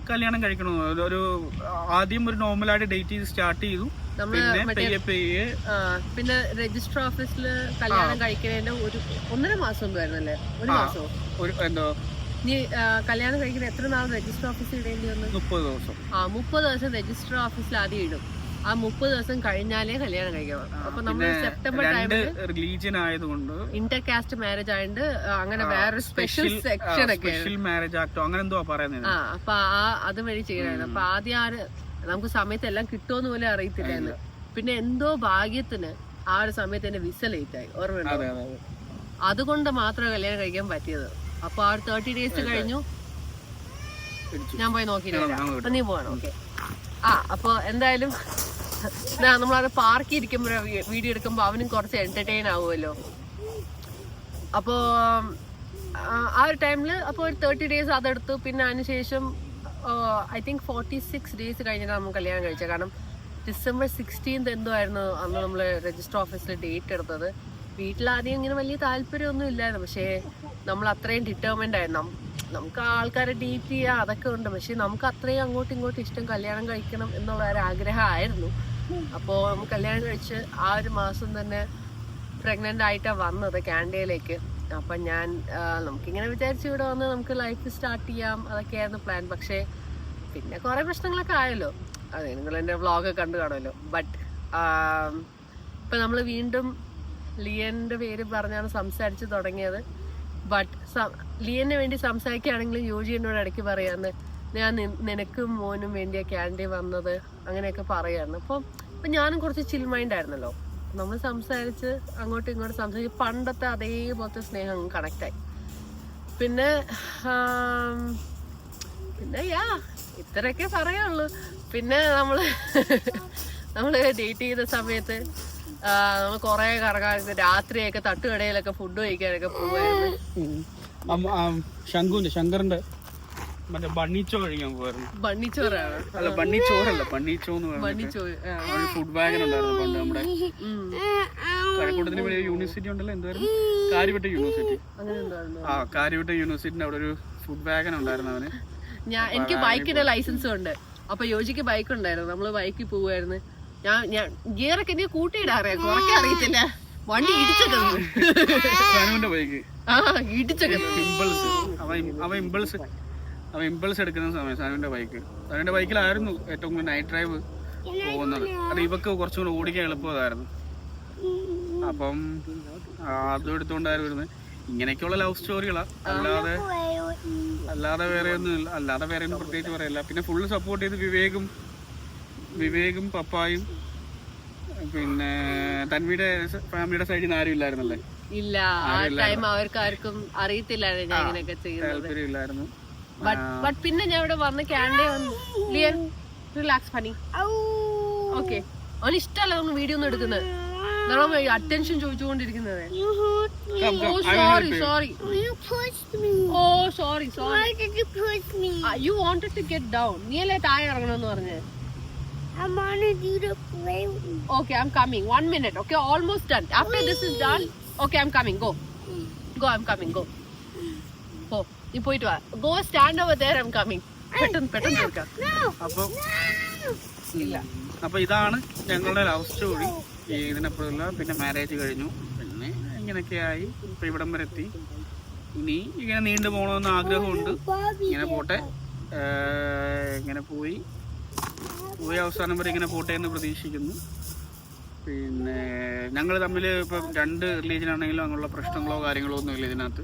Speaker 2: കല്യാണം കഴിക്കണമെന്ന്. ഒരു- ആദ്യം ഒരു നോർമലായിട്ട് ഡേറ്റ് ചെയ്ത് സ്റ്റാർട്ട് ചെയ്തു. പിന്നെ
Speaker 1: രജിസ്റ്റർ ഓഫീസിൽ കല്യാണം കഴിക്കുന്നതിന്റെ ഒരു ഒന്നര മാസം ഒരു മാസം?
Speaker 2: ഒരു എന്തോ
Speaker 1: നീ കല്യാണം കഴിക്കുന്ന എത്ര നാൾ രജിസ്റ്റർ ഓഫീസിൽ ഇടേണ്ടി വന്നു?
Speaker 2: മുപ്പത് ദിവസം.
Speaker 1: ആ മുപ്പത് ദിവസം രജിസ്റ്റർ ഓഫീസിൽ ആദ്യം ഇടും. ആ മുപ്പത് ദിവസം കഴിഞ്ഞാലേ കല്യാണം കഴിക്കാം അപ്പൊ നമ്മൾ സെപ്റ്റംബർ ടൈമിൽ
Speaker 2: റിലീജിയൻ ആയതുകൊണ്ട്
Speaker 1: ഇന്റർ കാസ്റ്റ് മാരേജ് ആയതുകൊണ്ട് അങ്ങനെ വേറെ സ്പെഷ്യൽ സെക്ഷൻ ഒക്കെ
Speaker 2: മാരേജ് ആക്ടോ അങ്ങനെ എന്തോ പറയുന്നത്
Speaker 1: ആ അപ്പൊ ആ അത് വഴി ചെയ്യണായിരുന്നു അപ്പൊ ആദ്യം ആര് നമുക്ക് സമയത്ത് എല്ലാം കിട്ടുമെന്ന് പോലും അറിയത്തില്ലായിരുന്നു. പിന്നെ എന്തോ ഭാഗ്യത്തിന് ആ ഒരു സമയത്ത് എന്റെ വിസ ലേറ്റ് ആയി. ഓർമ്മയുണ്ടോ?
Speaker 2: അതെ അതെ അതെ.
Speaker 1: അതുകൊണ്ട് മാത്രമേ കല്യാണം കഴിക്കാൻ പറ്റിയത്. അപ്പൊ ആ തേർട്ടി ഡേയ്സ് കഴിഞ്ഞു. ഞാൻ പോയി നോക്കിയില്ല അപ്പൊ നീ പോവാണ് ഓക്കെ. ആ അപ്പൊ എന്തായാലും നമ്മളത് പാർക്കിൽ ഇരിക്കുമ്പോ വീഡിയോ എടുക്കുമ്പോ അവനും കുറച്ച് എന്റർടൈൻ ആവുമല്ലോ. അപ്പോ ആ, ഒരു ടൈമിൽ അപ്പോൾ ഒരു തേർട്ടി ഡേയ്സ് അതെടുത്തു. പിന്നെ അതിനുശേഷം I think forty six days കഴിഞ്ഞിട്ടാണ് നമ്മൾ കല്യാണം കഴിച്ചത്. കാരണം ഡിസംബർ സിക്സ്റ്റീൻത് എന്തോ ആയിരുന്നു അന്ന് നമ്മൾ രജിസ്റ്റർ ഓഫീസിൽ ഡേറ്റ് എടുത്തത്. വീട്ടിലാദ്യം ഇങ്ങനെ വലിയ താല്പര്യമൊന്നും ഇല്ലായിരുന്നു. പക്ഷേ നമ്മൾ അത്രയും ഡിറ്റർമെന്റ് ആയിരുന്നു. നമുക്ക് ആൾക്കാരെ ഡീറ്റ് ചെയ്യുക അതൊക്കെ ഉണ്ട്. പക്ഷേ നമുക്ക് അത്രയും അങ്ങോട്ടും ഇങ്ങോട്ടും ഇഷ്ടം കല്യാണം കഴിക്കണം എന്നുള്ള ഒരു ആഗ്രഹമായിരുന്നു. അപ്പോൾ നമുക്ക് കല്യാണം കഴിച്ച് ആ ഒരു മാസം തന്നെ പ്രഗ്നന്റ് ആയിട്ടാണ് വന്നത് കാൻഡയിലേക്ക് അപ്പം ഞാൻ നമുക്ക് നമുക്കിങ്ങനെ വിചാരിച്ചു ഇവിടെ വന്ന് നമുക്ക് ലൈഫ് സ്റ്റാർട്ട് ചെയ്യാം അതൊക്കെയായിരുന്നു പ്ലാൻ പക്ഷേ പിന്നെ കുറേ പ്രശ്നങ്ങളൊക്കെ ആയല്ലോ. അതെ നിങ്ങൾ എന്റെ വ്ളോഗ് കണ്ടു കാണുമല്ലോ. ബട്ട് ഇപ്പം നമ്മൾ വീണ്ടും ലിയന്റെ പേര് പറഞ്ഞാണ് സംസാരിച്ച് തുടങ്ങിയത്. ബട്ട് ലിയന് വേണ്ടി സംസാരിക്കുകയാണെങ്കിലും യോജി എന്നോട് ഇടയ്ക്ക് പറയാന്ന് ഞാൻ നിനക്കും മോനും വേണ്ടിയാ ക്യാൻഡി വന്നത് അങ്ങനെയൊക്കെ പറയായിരുന്നു അപ്പം അപ്പം ഞാനും കുറച്ച് ചിൽ മൈൻഡ് ആയിരുന്നല്ലോ. നമ്മൾ സംസാരിച്ച് അങ്ങോട്ടും ഇങ്ങോട്ടും സംസാരിച്ച് പണ്ടത്തെ അതേപോലത്തെ സ്നേഹം കണക്റ്റായി പിന്നെ പിന്നെ യാ ഇത്രയൊക്കെ പറയുള്ളൂ പിന്നെ നമ്മൾ നമ്മൾ ഡേറ്റ് ചെയ്ത സമയത്ത് നമ്മൾ കൊറേ കറങ്ങാൻ രാത്രിയൊക്കെ തട്ടുകടയിലൊക്കെ ഫുഡ് കഴിക്കാനൊക്കെ പോവായിരുന്നു.
Speaker 2: ശങ്കുന്റെ ശങ്കറിന്റെ മറ്റേ ബണ്ണിച്ചോ കഴിക്കാൻ പോവായിരുന്നു.
Speaker 1: ബണ്ണിച്ചോറാണ്.
Speaker 2: അല്ല ബണ്ണിച്ചോറല്ല ബണ്ണിച്ചോ എന്ന് പറയുന്നത്
Speaker 1: ബണ്ണിച്ചോ ആ.
Speaker 2: ഫുഡ് വാഗൻ ഉണ്ടായിരുന്നു പണ്ട് നമ്മുടെ. കഴക്കൂട്ടത്തിന് വലിയ യൂണിവേഴ്സിറ്റി ഉണ്ടല്ലോ എന്തായിരുന്നു? കാര്യവട്ട യൂണിവേഴ്സിറ്റി ആ കാര്യവട്ട യൂണിവേഴ്സിറ്റിന്റെ അവിടെ ഒരു ഫുഡ് വാഗൻ ഉണ്ടായിരുന്നു അവന്.
Speaker 1: ഞാൻ എനിക്ക് ബൈക്കിന്റെ ലൈസൻസും ഉണ്ട്. അപ്പൊ യോജിക്ക് ബൈക്ക് ഉണ്ടായിരുന്നു. നമ്മൾ ബൈക്കിൽ പോവായിരുന്നു. ഞാൻ ഞാൻ ഗിയറൊക്കെ നീ കൂട്ടിയിടാറിയാ കുറയ്ക്കാൻ അറിയത്തില്ല. വണ്ടി ഇടിച്ചൊക്കെ
Speaker 2: സനുവിന്റെ ബൈക്ക്
Speaker 1: ആ ഇടിച്ചൊക്കെ
Speaker 2: ഇമ്പൾസ് അവ അവൻ അവ അവൻ എടുക്കുന്ന സമയം സനുവിന്റെ ബൈക്ക് സനുവിന്റെ ബൈക്കിലായിരുന്നു ഏറ്റവും കൂടുതൽ നൈറ്റ് ഡ്രൈവ് പോകുന്നത്. അത് ഇവക്ക് കുറച്ചും കൂടെ ഓടിക്കാൻ എളുപ്പമായിരുന്നു. അപ്പം അതും എടുത്തുകൊണ്ടായിരുന്നു വരുന്നത് ഇങ്ങനെയൊക്കെയുള്ള ലവ് സ്റ്റോറികളാ അല്ലാതെ അല്ലാതെ വേറെ ഒന്നും ഇല്ല. അല്ലാതെ വേറെ ഒന്നും പ്രത്യേകിച്ച് പറയല്ല. പിന്നെ ഫുള്ള് സപ്പോർട്ട് ചെയ്ത് വിവേകും വിവേകും പപ്പായും പിന്നെ തൻവിയുടെ ഫാമിലിയുടെ സൈഡിൽ നിന്ന് ആരും ഇല്ലായിരുന്നല്ലേ?
Speaker 1: ഇല്ല ആ ടൈം അവർക്ക് ആർക്കും അറിയത്തില്ലായിരുന്നു ഞാൻ ഇങ്ങനെയൊക്കെ ചെയ്യുന്നത്. ബട്ട് പിന്നെ ഞാൻ ഇവിടെ വന്ന് ക്യാൻഡേ വന്നു ലിയൻ റിലാക്സ് പണി ഓക്കെ. അവന് ഇഷ്ടമല്ല നമ്മൾ വീഡിയോ ഒന്നും എടുക്കുന്നത്. നമ്മൾ അറ്റൻഷൻ ചോദിച്ചുകൊണ്ടിരിക്കുന്നത്. ഓ sorry sorry. Oh sorry sorry you wanted to get down നീ അല്ലേ താഴെ ഇറങ്ങണമെന്ന് പറഞ്ഞ്
Speaker 3: I wanted you to play. With me.
Speaker 1: Okay I'm coming one minute okay almost done after this is done okay I'm coming go go I'm coming go പോ നീ പോയിട്ട് വാ. Go stand over there I coming പെട്ടെന്ന് പെട്ടെന്ന് തീർക്കാം
Speaker 2: അപ്പൊ അപ്പൊ ഇതാണ് ഞങ്ങളുടെ ലവ് സ്റ്റോറി ഇതിനപ്പുറമുള്ള പിന്നെ മാരേജ് കഴിഞ്ഞു. പിന്നെ ഇങ്ങനെയൊക്കെയായി. ഇപ്പൊ ഇവിടം വരെ എത്തി. ഇനി ഇങ്ങനെ നീണ്ടു പോകണമെന്ന് ആഗ്രഹമുണ്ട്
Speaker 3: Bobby.
Speaker 2: ഇങ്ങനെ പോട്ടെ. ഇങ്ങനെ പോയി. പോയി അവസാനം വരെ ഇങ്ങനെ പോട്ടെ എന്ന് പ്രതീക്ഷിക്കുന്നു. പിന്നെ ഞങ്ങൾ തമ്മിൽ ഇപ്പം രണ്ട് റിലീജിയൻ ആണെങ്കിലും അങ്ങനെയുള്ള പ്രശ്നങ്ങളോ കാര്യങ്ങളോ ഒന്നും ഇല്ല ഇതിനകത്ത്.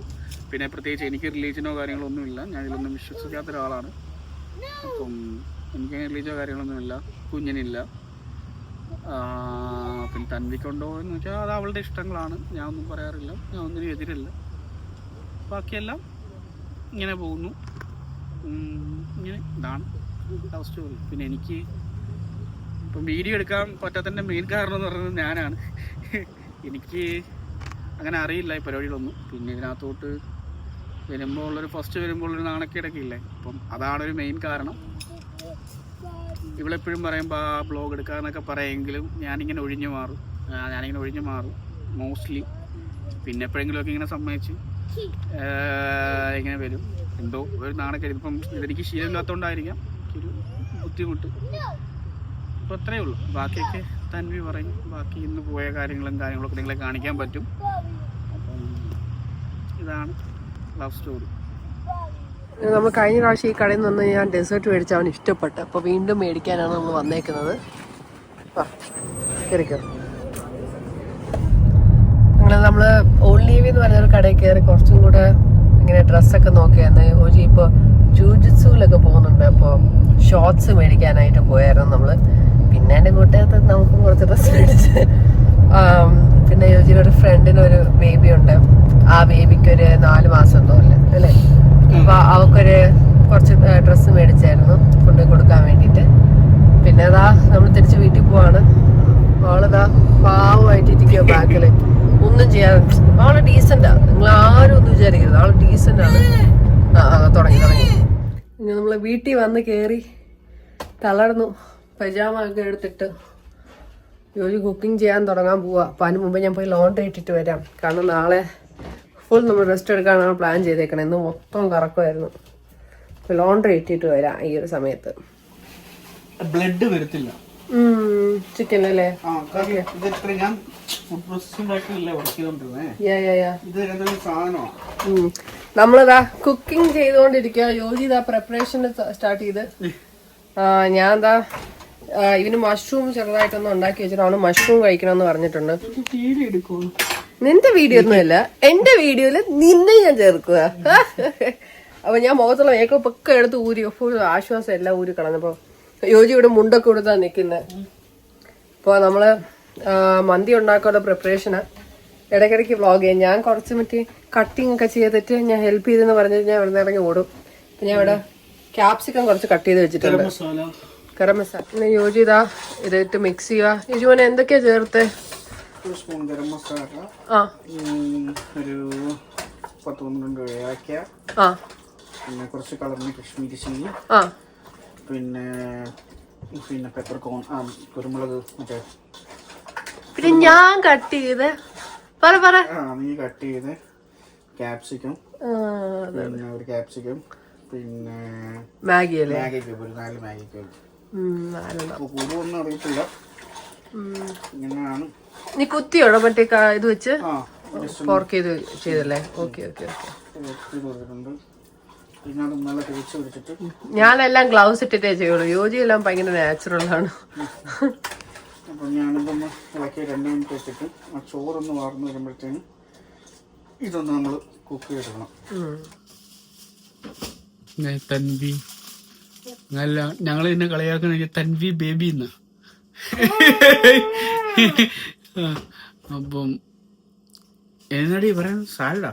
Speaker 2: പിന്നെ പ്രത്യേകിച്ച് എനിക്ക് റിലീജിയനോ കാര്യങ്ങളോ ഒന്നും ഇല്ല. ഞാൻ ഇതിലൊന്നും വിശ്വസിക്കാത്ത ഒരാളാണ്. അപ്പം എനിക്ക് റിലീജിയോ കാര്യങ്ങളൊന്നും ഇല്ല. കുഞ്ഞിനില്ല. പിന്നെ തൻവിക്കുണ്ടോ എന്ന് വെച്ചാൽ അത് അവളുടെ ഇഷ്ടങ്ങളാണ്. ഞാൻ ഒന്നും പറയാറില്ല. ഞാൻ ഒന്നിനും എതിരല്ല. ബാക്കിയെല്ലാം ഇങ്ങനെ പോകുന്നു. ഇങ്ങനെ ഇതാണ്. സ്റ്റോറി പിന്നെ എനിക്ക് ഇപ്പം വീഡിയോ എടുക്കാൻ പറ്റാത്തതിന്റെ മെയിൻ കാരണം എന്ന് പറയുന്നത് ഞാനാണ്. എനിക്ക് അങ്ങനെ അറിയില്ല ഈ പരിപാടികളൊന്നും. പിന്നെ ഇതിനകത്തോട്ട് വരുമ്പോൾ ഉള്ളൊരു ഫസ്റ്റ് വരുമ്പോൾ ഉള്ളൊരു നാണക്കേടൊക്കെ ഇല്ലേ? അപ്പം അതാണ് ഒരു മെയിൻ കാരണം. ഇവളെപ്പോഴും പറയുമ്പോൾ ആ ബ്ലോഗ് എടുക്കാമെന്നൊക്കെ പറയുമെങ്കിലും ഞാനിങ്ങനെ ഒഴിഞ്ഞു മാറും. ഞാനിങ്ങനെ ഒഴിഞ്ഞു മാറും മോസ്റ്റ്ലി പിന്നെ എപ്പോഴെങ്കിലുമൊക്കെ ഇങ്ങനെ സമ്മതിച്ച് ഇങ്ങനെ വരും. എന്തോ ഒരു നാണക്കേട്. ഇപ്പം ഇതെനിക്ക് ശീലമില്ലാത്തതുകൊണ്ടായിരിക്കാം ഒരു ബുദ്ധിമുട്ട്. അപ്പോൾ അത്രയേ ഉള്ളൂ. ബാക്കിയൊക്കെ തൻവി പറയും. ബാക്കി ഇന്ന് പോയ കാര്യങ്ങളും കാര്യങ്ങളൊക്കെ നിങ്ങളെ കാണിക്കാൻ പറ്റും. ഇതാണ് ലവ് സ്റ്റോറി
Speaker 1: നമ്മൾ കഴിഞ്ഞ പ്രാവശ്യം ഈ കടയിൽ നിന്ന് ഞാൻ ഡെസേർട്ട് മേടിച്ച് അവൻ ഇഷ്ടപ്പെട്ട്. അപ്പോൾ വീണ്ടും മേടിക്കാനാണ് നമ്മൾ വന്നേക്കുന്നത്. ആ കയറിക്കോ അങ്ങനെ നമ്മൾ ഓൺലീവി എന്ന് പറഞ്ഞൊരു കടയിൽ കയറി കുറച്ചും കൂടെ ഇങ്ങനെ ഡ്രസ്സൊക്കെ നോക്കിയായിരുന്നു ഓജി ഇപ്പോൾ ജൂജിത്സുവിലൊക്കെ പോകുന്നുണ്ട്. അപ്പോൾ ഷോർട്സ് മേടിക്കാനായിട്ട് പോയായിരുന്നു നമ്മൾ പിന്നെ എന്റെ കൂട്ടുകാരത്ത് നമുക്കും കുറച്ച് ഡ്രസ്സ് മേടിച്ച്. പിന്നെ യോജിയുടെ ഒരു ഫ്രണ്ടിന് ഒരു ബേബി ഉണ്ട്. ആ ബേബിക്ക് ഒരു നാല് മാസം തോന്നില്ല അല്ലേ? അപ്പോൾ അവൾക്കൊരു കുറച്ച് ഡ്രസ്സ് മേടിച്ചായിരുന്നു കൊണ്ടുപോയി കൊടുക്കാൻ വേണ്ടിയിട്ട്. പിന്നെ അതാ നമ്മൾ തിരിച്ച് വീട്ടിൽ പോവാണ്. അവളിതാ പാവമായിട്ട് ഇരിക്കുക ബാക്കിൽ. ഒന്നും ചെയ്യാതെ ആൾ ഡീസന്റാ നിങ്ങൾ ആരും ഒന്നും വിചാരിക്കരുത്. ആൾ ഡീസന്റ് ആണ്. ആ ആ, തുടങ്ങി തുടങ്ങി. ഇനി നമ്മൾ വീട്ടിൽ വന്ന് കേറി തളർന്നു. പൈജാമ ഒക്കെ എടുത്തിട്ട് ജോലി കുക്കിംഗ് ചെയ്യാൻ തുടങ്ങാൻ പോവാ. അപ്പം അതിന് മുമ്പ് ഞാൻ പോയി ലോണ്ടറി ഇട്ടിട്ട് വരാം. കാരണം നാളെ ഫുൾ നമ്മൾ റെസ്റ്റ് എടുക്കാനാണ് പ്ലാൻ ചെയ്തേക്കണം. ഇന്ന് മൊത്തം കറക്കുമായിരുന്നു. അപ്പോൾ ലോണ്ടറി ഇട്ടിട്ട് വരാം ഈ ഒരു സമയത്ത്.
Speaker 2: ബ്ലഡ് വരത്തില്ല.
Speaker 1: ചിക്കൻ അല്ലേ?
Speaker 2: ഞാൻ ഫുഡ് വർക്ക് ചെയ്തോണ്ടിരുന്നേ. സാധനമാണ്.
Speaker 1: നമ്മളിതാ കുക്കിംഗ് ചെയ്തുകൊണ്ടിരിക്കുക യോജി ഇതാ പ്രിപ്പറേഷൻ സ്റ്റാർട്ട് ചെയ്ത്. ഞാൻ എന്താ ഇവന് മഷ്റൂം ചെറുതായിട്ടൊന്നും ഉണ്ടാക്കി വെച്ചിട്ട് അവന് മഷ്റൂം കഴിക്കണമെന്ന് പറഞ്ഞിട്ടുണ്ട്. നിന്റെ വീഡിയോ ഒന്നുമല്ല എന്റെ വീഡിയോയിൽ നിന്നെ ഞാൻ ചേർക്കുക അപ്പൊ ഞാൻ മുഖത്തുള്ള മേക്കപ്പ് ഒക്കെ എടുത്ത് ഊരി ഫുൾ ആശ്വാസം എല്ലാം ഊരി കളഞ്ഞപ്പോ യോജി ഇവിടെ മുണ്ടൊക്കെ കൊടുത്താ നിക്കുന്നത് അപ്പൊ നമ്മൾ മന്തി ഉണ്ടാക്കാനുള്ള പ്രിപ്പറേഷന് ഇടയ്ക്കിടയ്ക്ക് വ്ളോഗ് ചെയ്യും. ഞാൻ കുറച്ച് മറ്റേ കട്ടിങ് ഒക്കെ ചെയ്തിട്ട് ഞാൻ ഹെൽപ്പ് ചെയ്തെന്ന് പറഞ്ഞിട്ട് ഞാൻ ഇവിടെ ഇറങ്ങി ഓടും. അപ്പം ഞാൻ ഇവിടെ ക്യാപ്സിക്കം കുറച്ച് കട്ട് ചെയ്ത് വെച്ചിട്ടുണ്ട്. ഗരം മസാല. പിന്നെ യോജി ഇതാ ഇതിട്ട് മിക്സ് ചെയ്യുക. യോജുമോനെ എന്തൊക്കെയാ ചേർത്ത്?
Speaker 2: സ്പൂൺ ഗരം മസാല.
Speaker 1: ആ.
Speaker 2: ഒരു പത്ത് പന്ത്രണ്ട് ഏലക്ക.
Speaker 1: ആ.
Speaker 2: പിന്നെ കുറച്ച് കളറിന് കശ്മീരി ചില്ലി.
Speaker 1: ആ.
Speaker 2: പിന്നെ പിന്നെ പെപ്പർ കോൺ ആ കുരുമുളക് മറ്റേ
Speaker 1: പിന്നെ ഞാൻ കട്ട് ചെയ്ത് പറ പറ.
Speaker 2: നീ കട്ട് ചെയ്ത് ക്യാപ്സിക്കും പിന്നെ ഒരു ക്യാപ്സിക്കും പിന്നെ
Speaker 1: മാഗി അല്ലേ?
Speaker 2: മാഗി ക്യൂബ് ഒരു നാല് മാഗി ക്യൂബ് കൂടുതലൊന്നും അറിയത്തില്ല. ഇങ്ങനെയാണ്.
Speaker 1: നീ കുത്തിയോടോ മറ്റേ ഇത് വെച്ച്? ഫോർക്ക് ചെയ്ത് ചെയ്തല്ലേ? ഓക്കെ ഓക്കെ ഓക്കെ ഞാനെല്ലാം ഗ്ലൗസ് ഇട്ടിട്ടേ ചെയ്യുള്ളൂ. യോജി എല്ലാം ഭയങ്കര നാച്ചുറൽ ആണ്.
Speaker 2: അപ്പം ഞാനിതൊന്ന് ഇളക്കി രണ്ട് മിനിറ്റ് വെച്ചിട്ട് ആ ചോറൊന്ന് വാർന്ന് വരുമ്പോഴത്തേനും ഇതൊന്ന് നമ്മൾ കുക്ക് ചെയ്തെടുക്കണം.
Speaker 1: ഉം.
Speaker 2: തൻവി. നല്ല ഞങ്ങൾ ഇതിനെ കളിയാക്കുന്ന തൻവി ബേബി എന്ന അപ്പം എന്നടി പറയാൻ? സാലഡാ?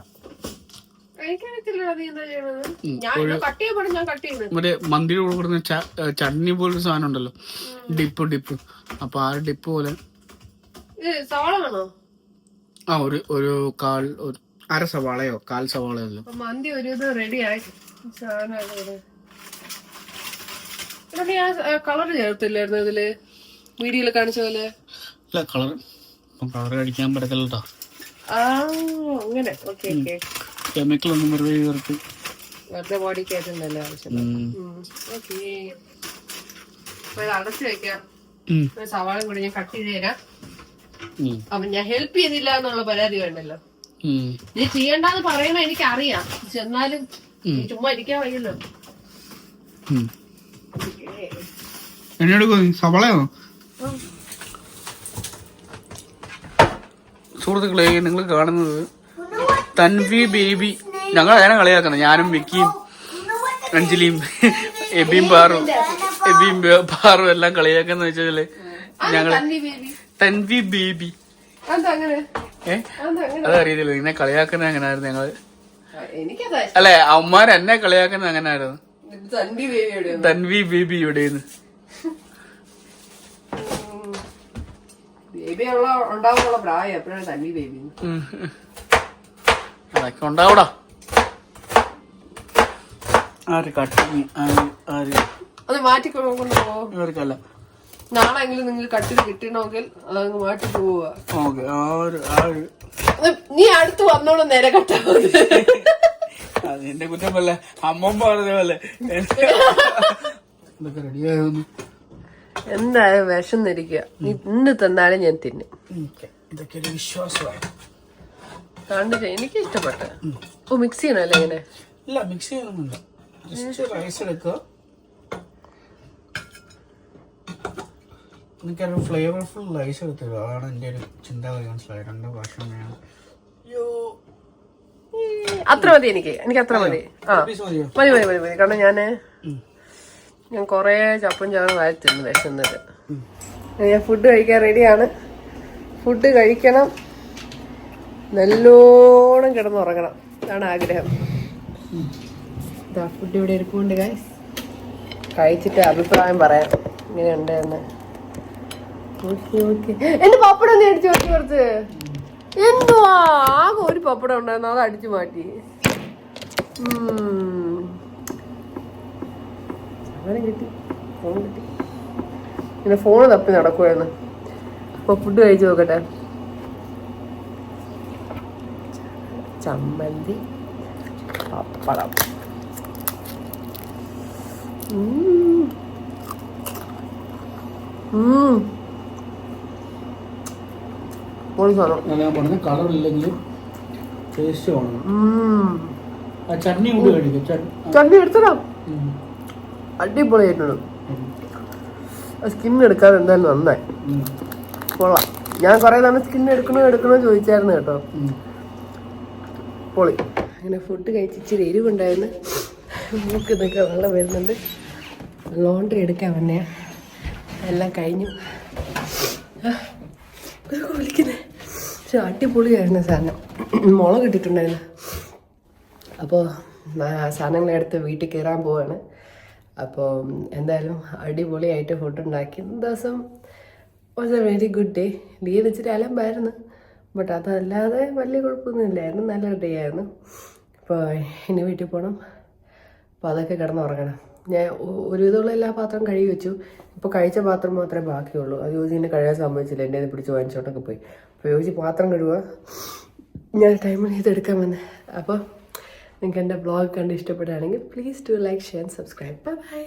Speaker 2: മറ്റേ മന്തിയിൽ കൊടുക്കുന്ന ചട്നി പോലൊരു സാധനം ഉണ്ടല്ലോ. Dip dip. അപ്പൊ ആ ഡിപ്പ് പോലെ. ആ ഒരു ഒരു കാൽ ഒരു അര സവാളയോ കാൽ സവാളയോ
Speaker 1: മന്തി ഒരു ഇത് റെഡി ആയി. കളർ ചേർത്തില്ലായിരുന്നു ഇതിൽ? വീഡിയോയിൽ കാണിച്ച പോലെ.
Speaker 2: കളർ കളർ കഴിക്കാൻ പറ്റത്തില്ല കേട്ടോ
Speaker 1: അങ്ങനെ. ഓക്കെ ഓക്കെ
Speaker 2: കെമിക്കൽ ഒന്നും വെറുതെ ചേർത്ത്
Speaker 1: വെറുതെ ബോഡി കയറ്റുന്നല്ലേ അടച്ചു വെക്കാം. കൂടി ഞാൻ കട്ട് ചെയ്ത് തരാം.
Speaker 2: ഉം.
Speaker 1: അപ്പൊ ഞാൻ ഹെൽപ്പ് ചെയ്തില്ല എന്നുള്ള പരാതി വേണ്ടല്ലോ.
Speaker 2: ഉം.
Speaker 1: നീ ചെയ്യണ്ടെന്ന് പറയണ എനിക്ക് അറിയാം പക്ഷെ എന്നാലും നീ ചുമ്മാ ഇരിക്കാൻ വയ്യല്ലോ
Speaker 2: ഉം. സവാളയോ? സുഹൃത്തുക്കളെ നിങ്ങൾ കാണുന്നത് തൻവി ബേബി. ഞങ്ങൾ അതിനെ കളിയാക്കുന്നത്. ഞാനും വിക്കിയും അഞ്ജലിയും എബിയും പാറും. എബിയും പാറും എല്ലാം കളിയാക്കുന്ന വെച്ചാൽ ഞങ്ങൾ
Speaker 1: തൻവി ബേബി?
Speaker 2: തൻവി ബേബി.
Speaker 1: അതെന്താ അങ്ങനെ?
Speaker 2: ഏ?
Speaker 1: അതെന്താ അങ്ങനെ?
Speaker 2: അതറിയത്തില്ല. നിന്നെ കളിയാക്കുന്നത് എങ്ങനായിരുന്നു
Speaker 1: ഞങ്ങൾ.
Speaker 2: അല്ലെ അമ്മമാർ എന്നെ കളിയാക്കുന്നത്
Speaker 1: ബേബിയുടെ
Speaker 2: തൻവി ബേബി ഇവിടെന്ന്
Speaker 1: ബേബി ഉള്ള ഉണ്ടാവാനുള്ള പ്രായം എപ്പോഴാണ് തൻവി ബേബി
Speaker 2: അതൊക്കെ ഉണ്ടാവൂടാ ആര് കട്ടി ആര് ആര്?
Speaker 1: അത് മാറ്റി
Speaker 2: ഇവർക്കല്ല
Speaker 1: നാളെങ്കിലും നിങ്ങൾ കട്ടിൽ കിട്ടണമെങ്കിൽ അതങ്ങ് മാറ്റി പോവുക.
Speaker 2: ഓക്കെ ആര് ആ
Speaker 1: അത് നീ അടുത്ത് വന്നോളും നേരെ
Speaker 2: അമ്മമ്മ പറഞ്ഞ പോലെ. ഇതൊക്കെ റെഡിയായിരുന്നു
Speaker 1: എന്തായാലും വിഷം നീ ഇന്ന് തന്നാലും ഞാൻ തിന്നും.
Speaker 2: ഇതൊക്കെ ഒരു വിശ്വാസമായി
Speaker 1: കണ്ടിട്ട് എനിക്ക് ഇഷ്ടപ്പെട്ടു ഓ മിക്സ് ചെയ്യണല്ലേ ഇങ്ങനെ?
Speaker 2: ഇല്ല മിക്സ് ചെയ്യണമെന്നില്ല ജസ്റ്റ് റൈസ് എടുക്കുക. എനിക്കൊരു ഫ്ലേവർഫുൾ റൈസ് എടുത്തത് അതാണ് എന്റെ ഒരു ചിന്താഗതി മനസ്സിലായത് രണ്ട് ഭക്ഷണം വേണം അയ്യോ.
Speaker 1: അത്ര മതി എനിക്ക്. എനിക്ക് അത്ര മതി. ആ. മതി മതി മതി മതി. കാരണം ഞാൻ ഞാൻ കൊറേ ചപ്പും ചാറും വാരി തിന്നു വിശന്നിട്ട് ഞാൻ ഫുഡ് കഴിക്കാൻ റെഡിയാണ് ഫുഡ് കഴിക്കണം. നല്ലോണം കിടന്നുറങ്ങണം. അതാണ് ആഗ്രഹം. ഫുഡ് ഇവിടെ എടുക്കുന്നുണ്ട് ഗൈസ് കഴിച്ചിട്ട് അഭിപ്രായം പറയാം. ഇങ്ങനെയുണ്ട് എന്ന്. എന്റെ പപ്പടം ഒന്ന് അടിച്ചു മാറ്റി കുറച്ച്. എന്തുവാ? ആകെ ഒരു പപ്പടം ഉണ്ടായിരുന്നു. അത് അടിച്ചു മാറ്റി. സാധനം കിട്ടി. ഫോൺ കിട്ടി. ഫോൺ തപ്പി നടക്കുമായിരുന്നു അപ്പൊ ഫുഡ് കഴിച്ചു നോക്കട്ടെ. ചമ്മന്തി പപ്പടം.
Speaker 2: ഇല്ലെങ്കിലും ടേസ്റ്റ് ചട്നി കൂടി കഴിക്കും. ചട്നി
Speaker 1: എടുത്തടാ അടിപൊളിയായിട്ടുണ്ട്. സ്കിൻ എടുക്കാതെ എന്തായാലും നന്നായി. കൊള്ളാം. ഞാൻ കുറെ നാളെ സ്കിൻ എടുക്കണോ എടുക്കണോ ചോദിച്ചായിരുന്നു കേട്ടോ. പൊളി അങ്ങനെ ഫുഡ് കഴിച്ച് ഇച്ചിരി എരിവുണ്ടായിരുന്നു. മൂക്ക് ഇതൊക്കെ വെള്ളം വരുന്നുണ്ട്. ലോണ്ടറി എടുക്കാൻ വന്നെയാ. എല്ലാം കഴിഞ്ഞു. ആ, ഇതൊക്കെ വിളിക്കുന്നേ. പക്ഷെ അടിപൊളിയായിരുന്നു സാധനം. മുളക് ഇട്ടിട്ടുണ്ടായിരുന്നു. അപ്പോൾ സാധനങ്ങളെടുത്ത് വീട്ടിൽ കയറാൻ പോവാണ്. അപ്പോൾ എന്തായാലും അടിപൊളിയായിട്ട് ഫുഡ് ഉണ്ടാക്കി. ദിവസം? Was a very good day leave ഇച്ചിരി അലമ്പായിരുന്നു. ബട്ട് അതല്ലാതെ വലിയ കുഴപ്പമൊന്നും ഇല്ലായിരുന്നു നല്ലൊരു ഡേ ആയിരുന്നു. അപ്പോൾ ഇനി വീട്ടിൽ പോകണം അപ്പോൾ അതൊക്കെ കിടന്നുറങ്ങണം. ഞാൻ ഒരു ഒരുവിധമുള്ള എല്ലാ പാത്രം കഴുകി വെച്ചു. ഇപ്പോൾ കഴിച്ച പാത്രം മാത്രമേ ബാക്കിയുള്ളൂ. അത് യോജിനെ കഴുകാൻ സംഭവിച്ചില്ല എന്റെ ഇത് പിടിച്ച് വാങ്ങിച്ചോട്ടൊക്കെ പോയി. അപ്പോൾ യോജി പാത്രം കഴുകുക. ഞാൻ ടൈമിൽ ഇതെടുക്കാൻ വന്നേ. അപ്പോൾ നിങ്ങൾക്ക് എന്റെ ബ്ലോഗ് കണ്ട് ഇഷ്ടപ്പെടുകയാണെങ്കിൽ please to like share subscribe bye